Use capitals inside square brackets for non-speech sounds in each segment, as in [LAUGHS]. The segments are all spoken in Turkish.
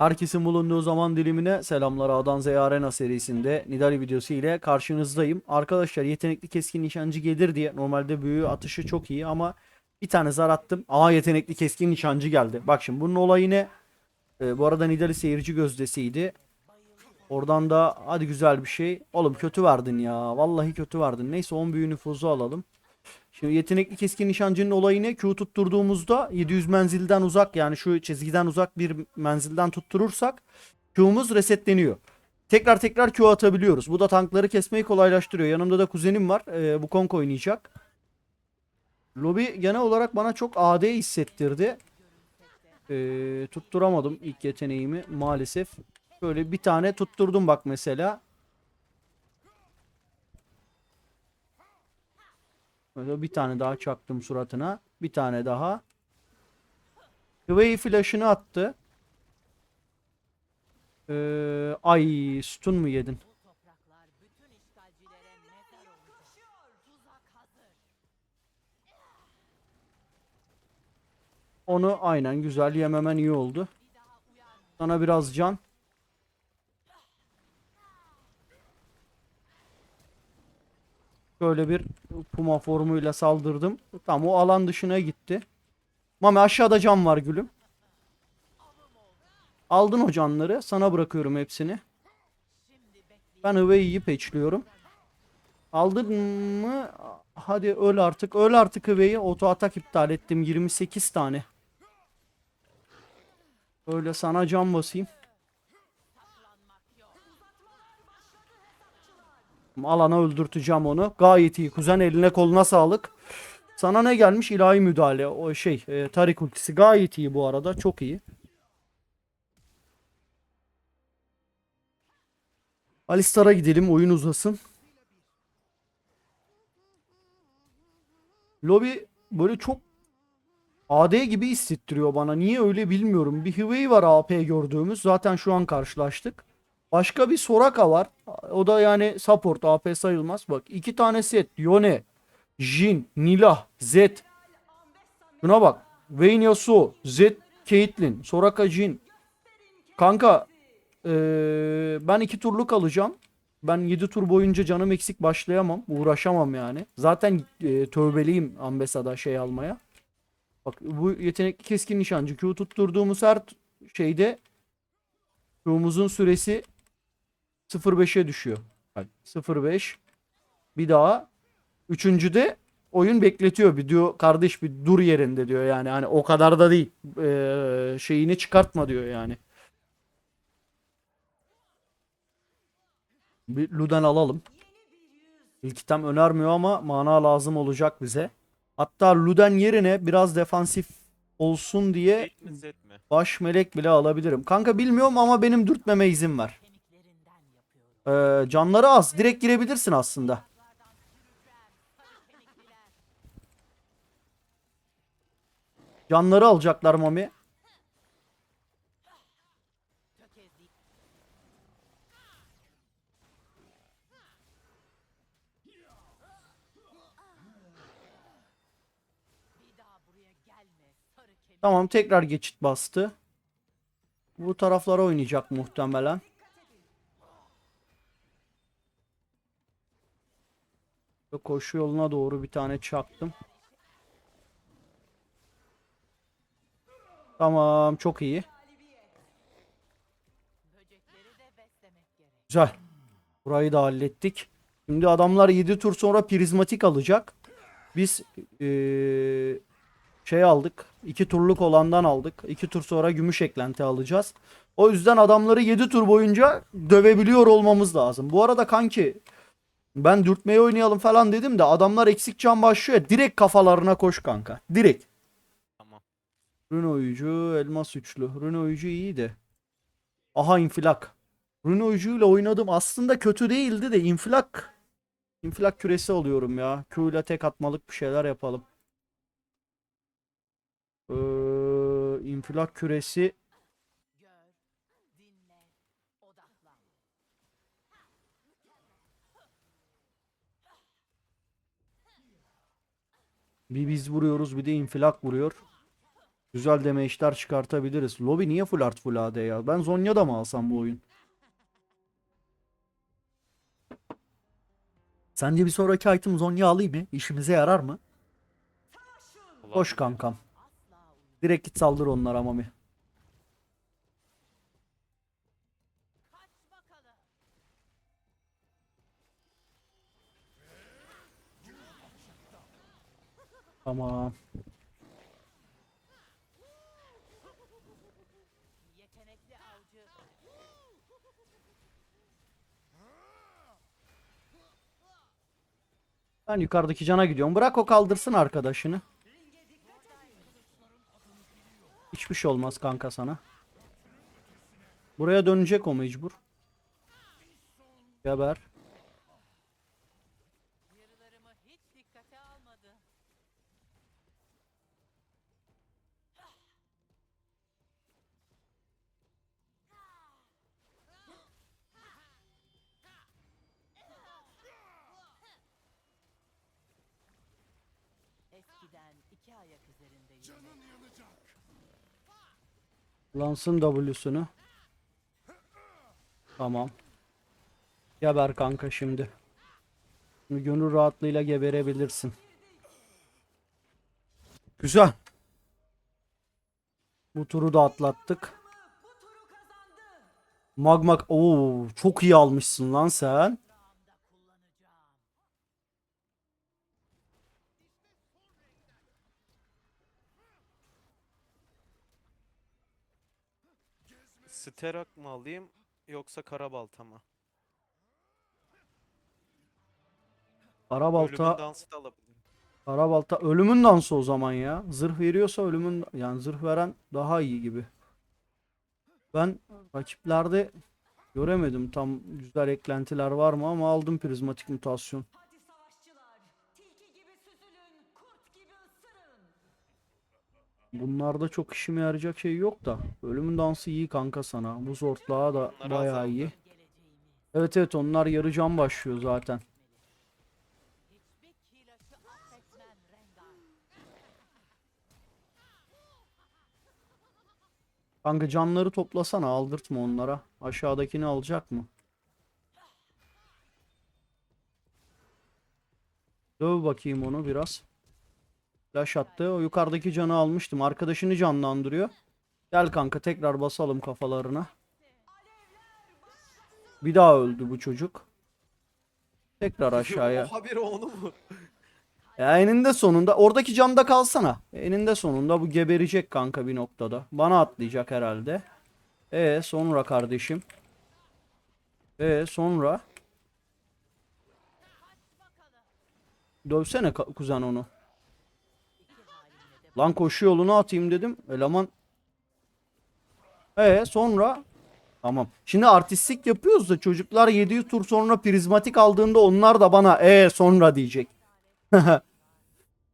Herkesin bulunduğu zaman dilimine selamlar A'dan Z'ye Arena serisinde Nidali videosu ile karşınızdayım. Arkadaşlar yetenekli keskin nişancı gelir diye normalde büyü atışı çok iyi ama bir tane zar attım. Aa yetenekli keskin nişancı geldi. Bak şimdi bunun olayı ne? Ee, bu arada Nidali seyirci gözdesiydi. Oradan da hadi güzel bir şey. Oğlum kötü verdin ya. Vallahi kötü verdin. Neyse 10 büyü nüfuzu alalım. Şimdi yetenekli keskin nişancının olayı ne? Q tutturduğumuzda 700 menzilden uzak yani şu çizgiden uzak bir menzilden tutturursak Q'muz resetleniyor. Tekrar tekrar Q atabiliyoruz. Bu da tankları kesmeyi kolaylaştırıyor. Yanımda da kuzenim var. Ee, bu konk oynayacak. Lobi genel olarak bana çok AD hissettirdi. Ee, tutturamadım ilk yeteneğimi maalesef. Böyle bir tane tutturdum bak mesela. Bir tane daha çaktım suratına. Bir tane daha. Hıvayı flash'ını attı. Ee, ay stun mu yedin? Onu aynen güzel yememen iyi oldu. Sana biraz can. Böyle bir puma formuyla saldırdım. Tamam o alan dışına gitti. Mami aşağıda can var gülüm. Aldın o canları. Sana bırakıyorum hepsini. Ben Hıvey'i'yi peçliyorum. Aldın mı? Hadi öl artık. Öl artık Hıvey'i. Oto atak iptal ettim. 28 tane. Öyle sana can basayım. Alana öldürteceğim onu. Gayet iyi. Kuzen eline koluna sağlık. Sana ne gelmiş? İlahi müdahale. O şey e, Tarik ultisi gayet iyi bu arada. Çok iyi. Alistar'a gidelim. Oyun uzasın. Lobi böyle çok AD gibi hissettiriyor bana. Niye öyle bilmiyorum. Bir Hüvey var AP gördüğümüz. Zaten şu an karşılaştık. Başka bir Soraka var. O da yani support AP sayılmaz. Bak iki tane set. Yone, Jin, Nilah, Zed. Buna bak. Vayne Yasuo, Zed, Caitlyn, Soraka Jin. Kanka eee, ben iki turluk alacağım. Ben 7 tur boyunca canım eksik başlayamam. Uğraşamam yani. Zaten eee, tövbeliyim Ambessa'da şey almaya. Bak bu yetenekli keskin nişancı. Q tutturduğumuz her şeyde Q'muzun süresi 0.5'e düşüyor. Bak 0.5 bir daha üçüncüde oyun bekletiyor. Bir diyor kardeş bir dur yerinde diyor yani. Hani o kadar da değil. Ee, şeyini çıkartma diyor yani. Bir Luden alalım. İlk item önermiyor ama mana lazım olacak bize. Hatta Luden yerine biraz defansif olsun diye baş melek bile alabilirim. Kanka bilmiyorum ama benim dürtmeme izin ver. Ee, canları az. Direkt girebilirsin aslında. Canları alacaklar Mami. Tamam tekrar geçit bastı. Bu taraflara oynayacak muhtemelen. Koşu yoluna doğru bir tane çaktım. Tamam çok iyi. Güzel. Burayı da hallettik. Şimdi adamlar 7 tur sonra prizmatik alacak. Biz eee, şey aldık. 2 turluk olandan aldık. 2 tur sonra gümüş eklenti alacağız. O yüzden adamları 7 tur boyunca dövebiliyor olmamız lazım. Bu arada kanki ben dürtmeyi oynayalım falan dedim de adamlar eksik can başlıyor. ya, Direkt kafalarına koş kanka. Direkt. Tamam. Rune oyucu, elmas üçlü. Rune oyucu iyiydi. Aha infilak. Rune oyucuyla oynadım. Aslında kötü değildi de infilak. İnfilak küresi alıyorum ya. Q ile tek atmalık bir şeyler yapalım. Ee, infilak küresi. Bir biz vuruyoruz bir de infilak vuruyor. Güzel damage'ler çıkartabiliriz. Lobby niye full art full AD ya? Ben Zonya da mı alsam bu oyun? Sence bir sonraki item Zonya alayım mı? İşimize yarar mı? Olabilir. kankam. Direkt git saldır onlara Mami. Tamam. Yetenekli. Ben yukarıdaki cana gidiyorum. Bırak o kaldırsın arkadaşını. Hiçbir şey olmaz kanka sana. Buraya dönecek o mecbur. Geber. Lansın W'sunu. Tamam. Geber kanka şimdi. Şimdi gönül rahatlığıyla geberebilirsin. Güzel. Bu turu da atlattık. Magma Oo çok iyi almışsın lan sen. Sterak mı alayım yoksa karabalta mı? Karabalta Ölümün dansı da alabilirim. Karabalta ölümün dansı o zaman ya. Zırh veriyorsa ölümün yani zırh veren daha iyi gibi. Ben rakiplerde göremedim tam güzel eklentiler var mı ama aldım prizmatik mutasyon. Bunlarda çok işime yarayacak şey yok da. Ölümün dansı iyi kanka sana. Bu zortlağı da Onlar bayağı azaldı. iyi. Evet evet onlar yarı can başlıyor zaten. Kanka canları toplasana aldırtma onlara. Aşağıdakini alacak mı? Döv bakayım onu biraz. Flash attı. O yukarıdaki canı almıştım. Arkadaşını canlandırıyor. Gel kanka tekrar basalım kafalarına. Bir daha öldü bu çocuk. Tekrar aşağıya. O haberi onu mu? Ya eninde sonunda oradaki canda kalsana. Eninde sonunda bu geberecek kanka bir noktada. Bana atlayacak herhalde. E sonra kardeşim. E sonra dövsene kuzen onu. Lan koşu yolunu atayım dedim. Eleman E sonra Tamam. Şimdi artistlik yapıyoruz da çocuklar 700 tur sonra prizmatik aldığında onlar da bana e sonra diyecek. [LAUGHS]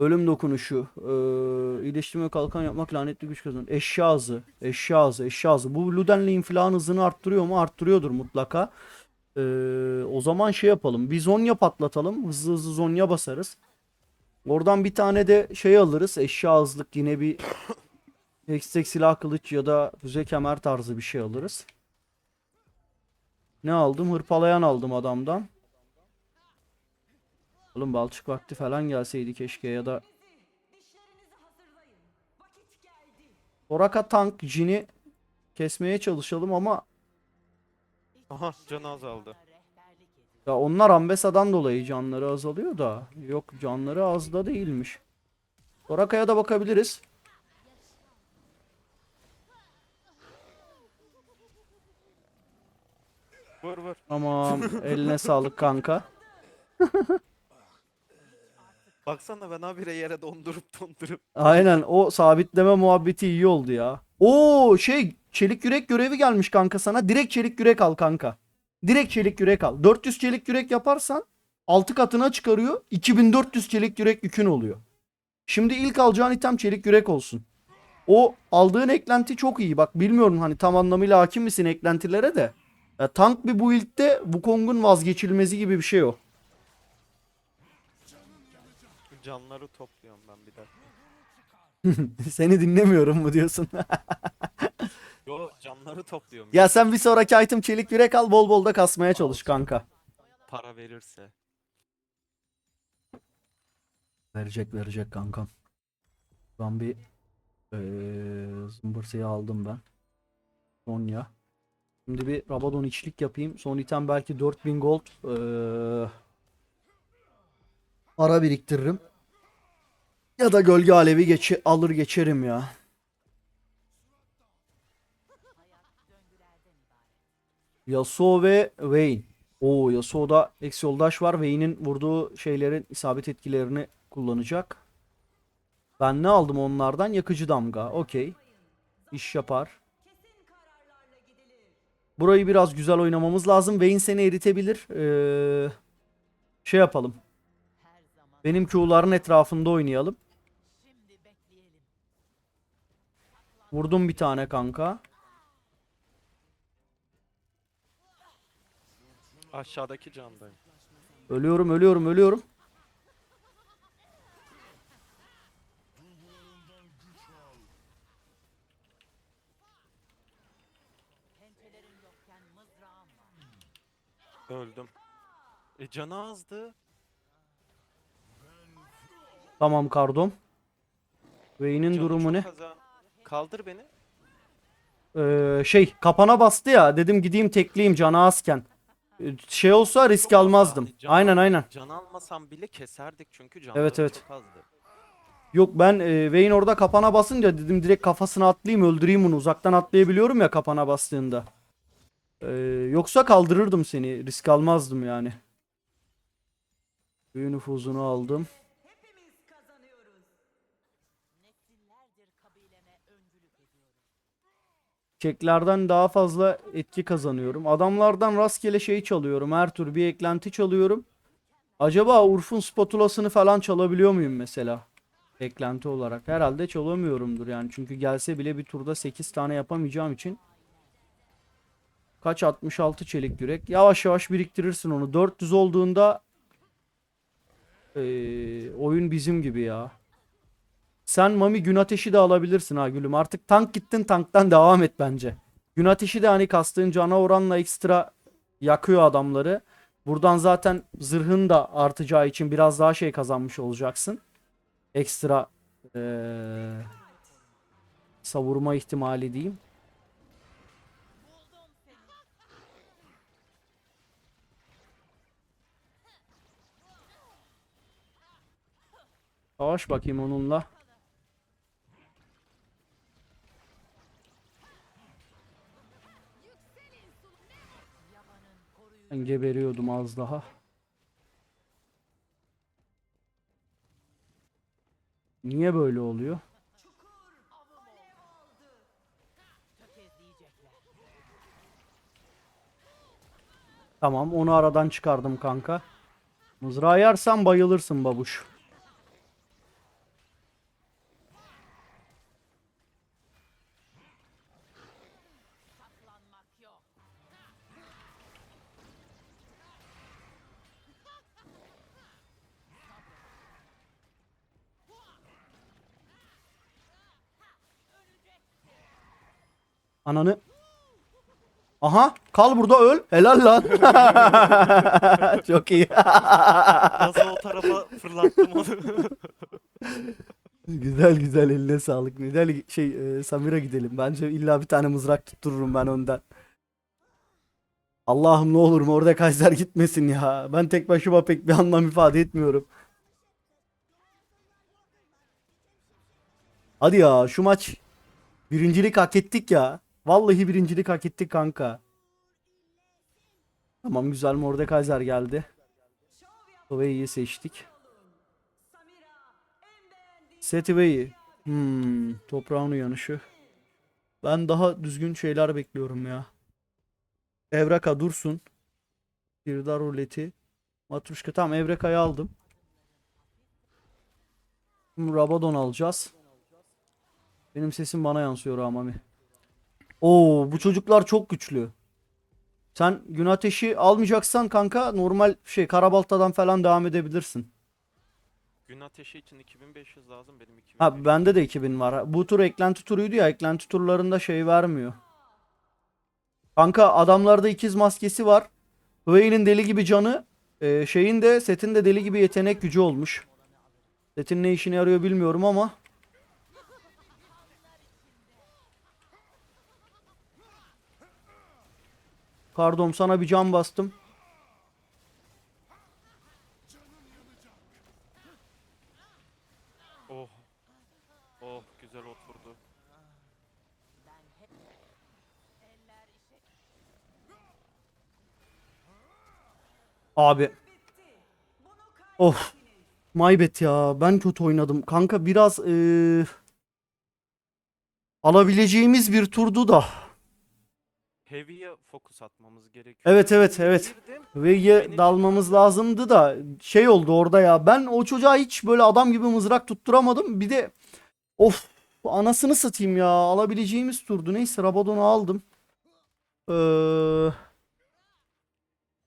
Ölüm dokunuşu. Ee, iyileştirme kalkan yapmak lanetli güç kazanır. Eşya hızı. Eşya hızı. Eşya hızı. Bu Luden'le infilağın hızını arttırıyor mu? Arttırıyordur mutlaka. Ee, o zaman şey yapalım. Bir Zonya patlatalım. Hızlı hızlı Zonya basarız. Oradan bir tane de şey alırız. Eşya hızlık yine bir [COUGHS] Hextech silah kılıç ya da füze kemer tarzı bir şey alırız. Ne aldım? Hırpalayan aldım adamdan. Oğlum balçık vakti falan gelseydi keşke ya da Dişlerinizi hazırlayın. Vakit geldi. Soraka tank Jin'i kesmeye çalışalım ama Aha canı azaldı. Ya onlar Ambesa'dan dolayı canları azalıyor da yok canları az da değilmiş. Soraka'ya da bakabiliriz. Vur vur. Tamam [LAUGHS] eline sağlık kanka. [LAUGHS] Baksana ben habire yere dondurup dondurup. Aynen o sabitleme muhabbeti iyi oldu ya. Oo şey çelik yürek görevi gelmiş kanka sana. Direkt çelik yürek al kanka. Direkt çelik yürek al. 400 çelik yürek yaparsan 6 katına çıkarıyor. 2400 çelik yürek yükün oluyor. Şimdi ilk alacağın item çelik yürek olsun. O aldığın eklenti çok iyi. Bak bilmiyorum hani tam anlamıyla hakim misin eklentilere de. Ya, tank bir build'de bu Kong'un vazgeçilmezi gibi bir şey o. Canları topluyorum ben bir dakika. [LAUGHS] Seni dinlemiyorum mu diyorsun? [LAUGHS] Yo canları topluyorum. ya sen bir sonraki item çelik yürek al bol bol da kasmaya çalış kanka. Para verirse. Verecek verecek kankam. Ben bir eee zımbırtıyı aldım ben. Sonya. Şimdi bir Rabadon içlik yapayım. Son item belki 4000 gold. Eee para biriktiririm. Ya da gölge alevi geçi alır geçerim ya. Yasuo ve Vayne. Oo Yasuo'da eksi yoldaş var. Vayne'in vurduğu şeylerin isabet etkilerini kullanacak. Ben ne aldım onlardan? Yakıcı damga. Okey. İş yapar. Burayı biraz güzel oynamamız lazım. Vayne seni eritebilir. Ee, şey yapalım. Benim Q'ların etrafında oynayalım. Vurdum bir tane kanka. Aşağıdaki candayım. Ölüyorum ölüyorum ölüyorum. Öldüm. E canı azdı. Tamam kardom. Vayne'in Canı durumu çok ne? Kaldır beni. Ee, şey kapana bastı ya dedim gideyim tekleyeyim canı azken. Ee, Şey olsa risk Çok almazdım. daha. Can Aynen aynen. Can almasam bile keserdik çünkü canları Evet, evet. çok azdı. Yok ben e, Vayne orada kapana basınca dedim direkt kafasına atlayayım öldüreyim bunu. Uzaktan atlayabiliyorum ya kapana bastığında. Ee, yoksa kaldırırdım seni. Risk almazdım yani. Büyü nüfuzunu aldım. Çeklerden daha fazla etki kazanıyorum. Adamlardan rastgele şey çalıyorum. Her tür bir eklenti çalıyorum. Acaba Urf'un spatulasını falan çalabiliyor muyum mesela? Eklenti olarak. Herhalde çalamıyorumdur yani. Çünkü gelse bile bir turda 8 tane yapamayacağım için. Kaç? 66 çelik yürek. Yavaş yavaş biriktirirsin onu. 400 olduğunda eee, oyun bizim gibi ya. Sen Mami gün ateşi de alabilirsin ha gülüm. Artık tank gittin tanktan devam et bence. Gün ateşi de hani kastığın cana oranla ekstra yakıyor adamları. Buradan zaten zırhın da artacağı için biraz daha şey kazanmış olacaksın. Ekstra eee, savurma ihtimali diyeyim. Savaş bakayım onunla. Az daha. Niye böyle oluyor? Tamam onu aradan çıkardım kanka. Mızrağı yersen bayılırsın babuş. Ananı. Aha kal burada öl. Helal lan. [LAUGHS] Çok iyi. [LAUGHS] Nasıl o tarafa fırlattım onu. [LAUGHS] güzel güzel eline sağlık. Güzel şey e, Samira gidelim. Bence illa bir tane mızrak tuttururum ben önden. Allah'ım ne olur Mordekaiser gitmesin ya. Ben tek başıma pek bir anlam ifade etmiyorum. Hadi ya şu maç birincilik hak ettik ya. Vallahi birincilik hak ettik kanka. Tamam güzel Mordekaiser geldi. Sovey'i seçtik. Setive'yi. Hmm, toprağın uyanışı. Ben daha düzgün şeyler bekliyorum ya. Evreka dursun. Sirdar ruleti. Matruşka. Tamam Evreka'yı aldım. Rabadon alacağız. Benim sesim bana yansıyor Ramami. Oo bu çocuklar çok güçlü. Sen gün ateşi almayacaksan kanka normal şey karabaltadan falan devam edebilirsin. Gün ateşi için 2500 lazım benim 2500. Ha bende de 2000 var. Bu tur eklenti turuydu ya. Eklenti turlarında şey vermiyor. Kanka adamlarda ikiz maskesi var. Hüveyin'in deli gibi canı. e, şeyin de setin de deli gibi yetenek gücü olmuş. Setin ne işine yarıyor bilmiyorum ama. Pardon sana bir can bastım. Oh. Oh güzel oturdu. Abi. Of. Maybet ya. Ben kötü oynadım. Kanka biraz eee, alabileceğimiz bir turdu da. Heavy'ye fokus atmamız gerekiyor. Evet, evet, evet. Girdim. Ve'ye dalmamız lazımdı da şey oldu orada ya. Ben o çocuğa hiç böyle adam gibi mızrak tutturamadım. Bir de of anasını satayım ya. Alabileceğimiz turdu. Neyse Rabadon'u aldım. Eee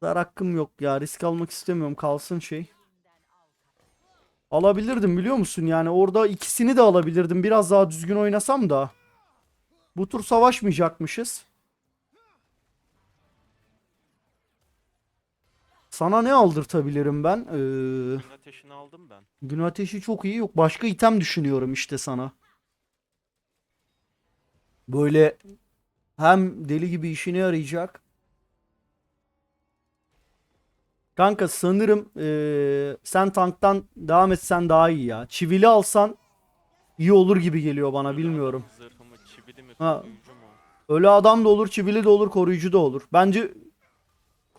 Zar hakkım yok ya. Risk almak istemiyorum. Kalsın şey. Alabilirdim biliyor musun? Yani orada ikisini de alabilirdim. Biraz daha düzgün oynasam da. Bu tur savaşmayacakmışız. Sana ne aldırtabilirim ben? Ee, Gün ateşini aldım ben. gün ateşi çok iyi yok. Başka item düşünüyorum işte sana. Böyle hem deli gibi işine yarayacak. Kanka sanırım ee, sen tanktan devam etsen daha iyi ya. Çivili alsan iyi olur gibi geliyor bana bilmiyorum. adam Zırhı mı, çivili mi, Ha. koruyucu mu? Öyle adam da olur, çivili de olur, koruyucu da olur. Bence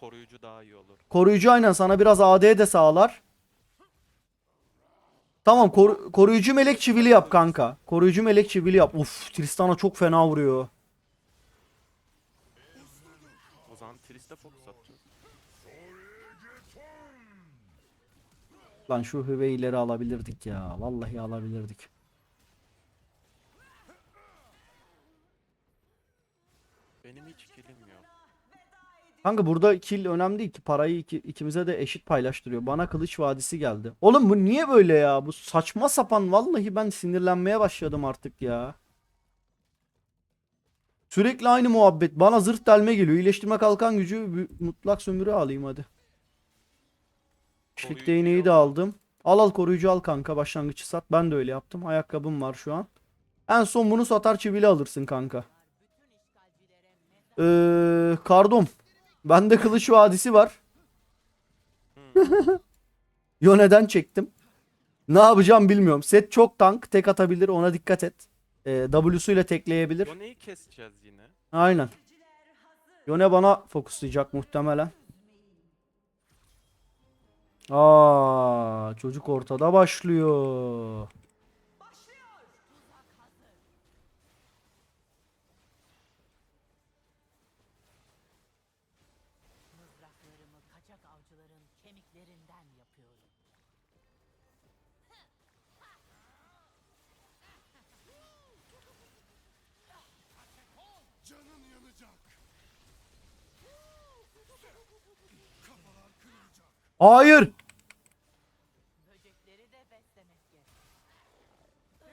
Koruyucu daha iyi olur. Koruyucu aynen sana biraz AD de sağlar. Tamam koru- koruyucu melek çivili yap kanka. Koruyucu melek çivili yap. Uf Tristana çok fena vuruyor. O zaman Trist'e fokus atacağız. Lan şu hüveyleri alabilirdik ya. Vallahi alabilirdik. Benim hiç killim yok. Kanka burada kill önemli değil ki. Parayı iki- ikimize de eşit paylaştırıyor. Bana kılıç vadisi geldi. Oğlum bu niye böyle ya? Bu saçma sapan vallahi ben sinirlenmeye başladım artık ya. Sürekli aynı muhabbet. Bana zırt delme geliyor. İyileştirme kalkan gücü mutlak sömürü alayım hadi. Koruyucu değneği de aldım. Al al koruyucu al kanka. Başlangıcı sat. Ben de öyle yaptım. Ayakkabım var şu an. En son bunu satar çivili alırsın kanka. Ee, kardom. Bende kılıç vadisi var. [LAUGHS] Yone'den çektim. Ne yapacağım bilmiyorum. Set çok tank. Tek atabilir. Ona dikkat et. Ee, W'suyla tekleyebilir. Bu neyi keseceğiz yine? Aynen. Yone bana fokuslayacak muhtemelen. Aa, çocuk ortada başlıyor. Hayır.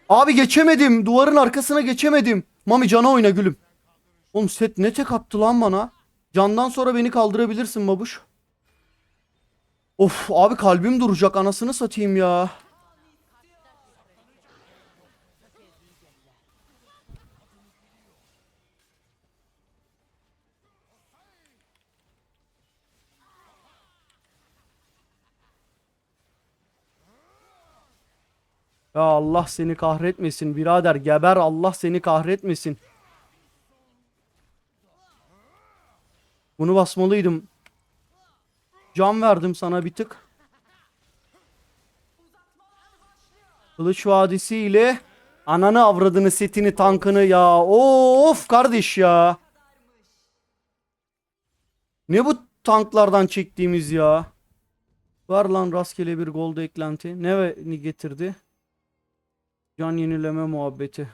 Abi geçemedim. Duvarın arkasına geçemedim. Mami cana oyna gülüm. Oğlum set ne tek attı lan bana. Candan sonra beni kaldırabilirsin babuş. Of abi kalbim duracak anasını satayım ya. Ya Allah seni kahretmesin birader geber Allah seni kahretmesin. Bunu basmalıydım. Can verdim sana bir tık. Kılıç Vadisi ile ananı avradını setini tankını ya. Of kardeş ya. Ne bu tanklardan çektiğimiz ya. Var lan rastgele bir gold eklenti. Ne getirdi? Can yenileme muhabbeti.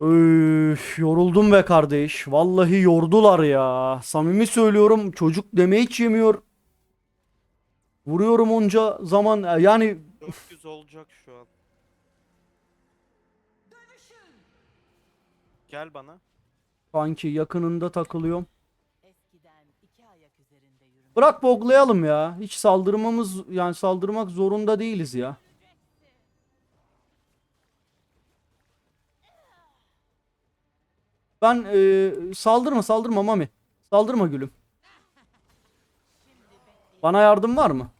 Öf, yoruldum be kardeş. Vallahi yordular ya. Samimi söylüyorum çocuk deme hiç yemiyor. Vuruyorum onca zaman e, yani 400 olacak şu an. Gel bana. kanki yakınında takılıyorum. Bırak boglayalım ya. Hiç saldırmamız yani saldırmak zorunda değiliz ya. Ben e, saldırma saldırma Mami. Saldırma gülüm. Bana yardım var mı?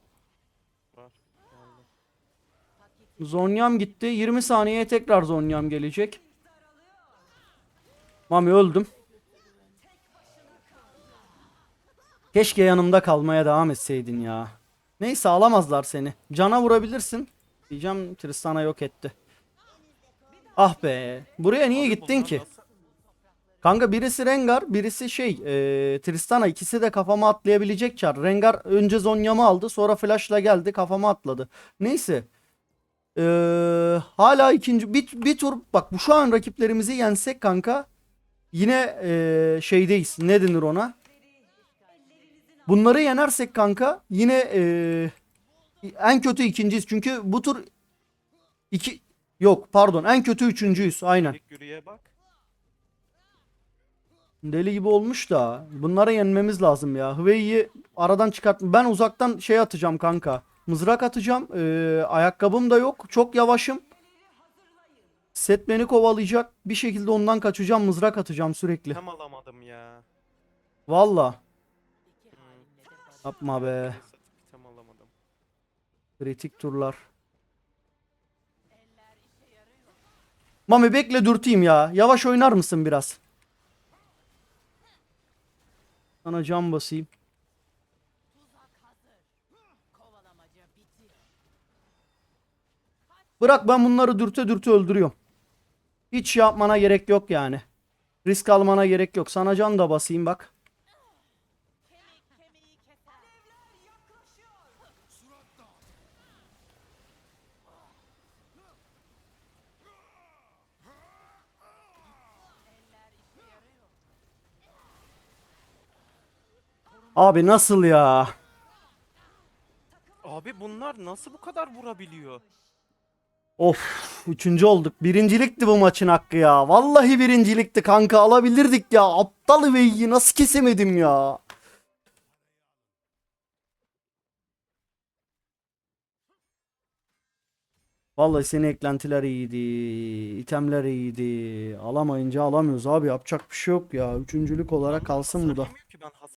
Zonyam gitti. 20 saniyeye tekrar Zonyam gelecek. Mami öldüm. Keşke yanımda kalmaya devam etseydin ya. Neyse alamazlar seni. Cana vurabilirsin. Diyeceğim Tristan'a yok etti. Ah be. Buraya niye gittin ki? Kanka birisi Rengar, birisi şey e, Tristana ikisi de kafama atlayabilecek çar. Rengar önce Zonya'mı aldı sonra flashla geldi kafama atladı. Neyse. E, hala ikinci bir, bir tur bak bu şu an rakiplerimizi yensek kanka yine e, şeydeyiz. Ne denir ona? Bunları yenersek kanka yine e, en kötü ikinciyiz. Çünkü bu tur iki yok pardon en kötü üçüncüyüz aynen. Deli gibi olmuş da bunları yenmemiz lazım ya. Hwei'yi aradan çıkart. Ben uzaktan şey atacağım kanka. Mızrak atacağım. Ee, ayakkabım da yok. Çok yavaşım. Set beni kovalayacak. Bir şekilde ondan kaçacağım. Mızrak atacağım sürekli. Hem alamadım ya. Valla. Yapma be. Neyse, Hem alamadım. Kritik turlar. Mami bekle dürteyim ya. Yavaş oynar mısın biraz? Sana cam basayım. Bırak ben bunları dürte dürte öldürüyorum. Hiç şey yapmana gerek yok yani. Risk almana gerek yok. Sana can da basayım bak. Abi nasıl ya? Abi bunlar nasıl bu kadar vurabiliyor? Of üçüncü olduk. Birincilikti bu maçın hakkı ya. Vallahi birincilikti kanka alabilirdik ya. Aptal Vey'i nasıl kesemedim ya. Vallahi senin eklentiler iyiydi. itemler iyiydi. Alamayınca alamıyoruz abi. Yapacak bir şey yok ya. Üçüncülük olarak kalsın bu da. ben